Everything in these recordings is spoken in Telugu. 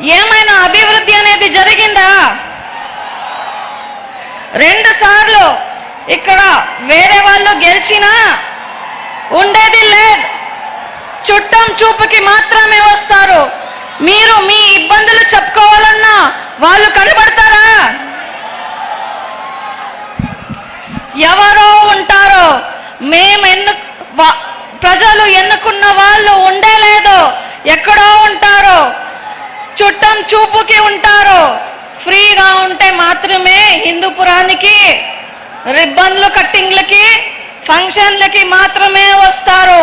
ఏమైనా అభివృద్ధి అనేది జరిగిందా? రెండు సార్లు ఇక్కడ వేరే వాళ్ళు గెలిచినా ఉండేది లేదు. చుట్టం చూపుకి మాత్రమే వస్తారు. మీరు మీ ఇబ్బందులు చెప్పుకోవాలన్నా వాళ్ళు కనబడతారా? చూపుకి ఉంటారు? ఫ్రీగా ఉంటే మాత్రమే హిందూపురానికి రిబ్బన్లు కట్టింగ్లకి ఫంక్షన్లకి మాత్రమే వస్తారు.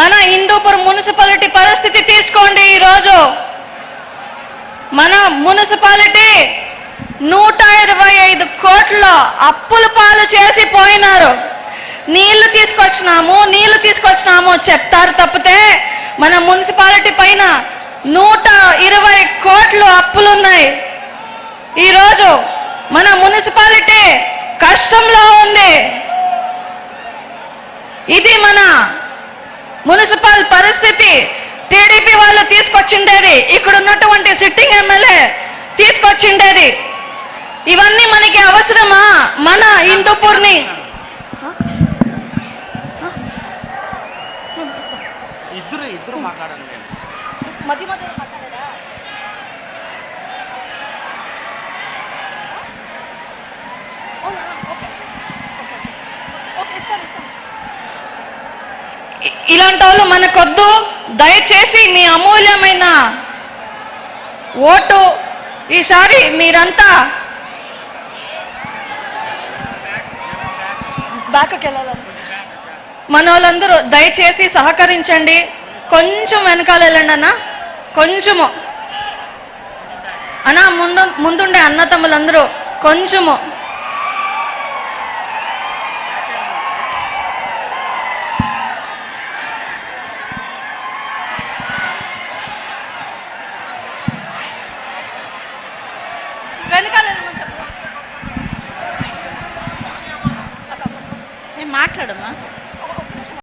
మన హిందూపుర్ మున్సిపాలిటీ పరిస్థితి తీసుకోండి ఈరోజు. మన మున్సిపాలిటీ నూట ఇరవై ఐదు కోట్ల అప్పుల పాలు చేసి పోయినారు. నీళ్ళు తీసుకొచ్చినాము నీళ్ళు తీసుకొచ్చినాము చెప్తారు తప్పితే మన మున్సిపాలిటీ పైన నూట ఇరవై కోట్లు అప్పులున్నాయి. ఈరోజు మన మున్సిపాలిటీ కష్టంలో ఉంది. ఇది మన మున్సిపల్ పరిస్థితి. టీడీపీ వాళ్ళు తీసుకొచ్చిండేది. ఇక్కడ ఉన్నటువంటి సిట్టింగ్ ఎమ్మెల్యే తీసుకొచ్చిండేది. ఇవన్నీ మనకి అవసరమా? మన హిందూపూర్ని ఇద్దరు ఇద్దరు మాట్లాడండి. మధ్య మధ్యలో. ఓకే. ఇస్తాను, ఇస్తాను. ఇ- ఇలాంటి వాళ్ళు మనకొద్దు దయచేసి మీ అమూల్యమైన ఓటు ఈసారి మీరంతా బ్యాక్కి వెళ్ళాలని మన వాళ్ళందరూ దయచేసి సహకరించండి కొంచెం వెనకాల వెళ్ళండి అన్న కొంచెము. అనా ముందు ముందుండే అన్నతమ్ములందరూ కొంచెము. వెనకాల నేను మాట్లాడమ్మా.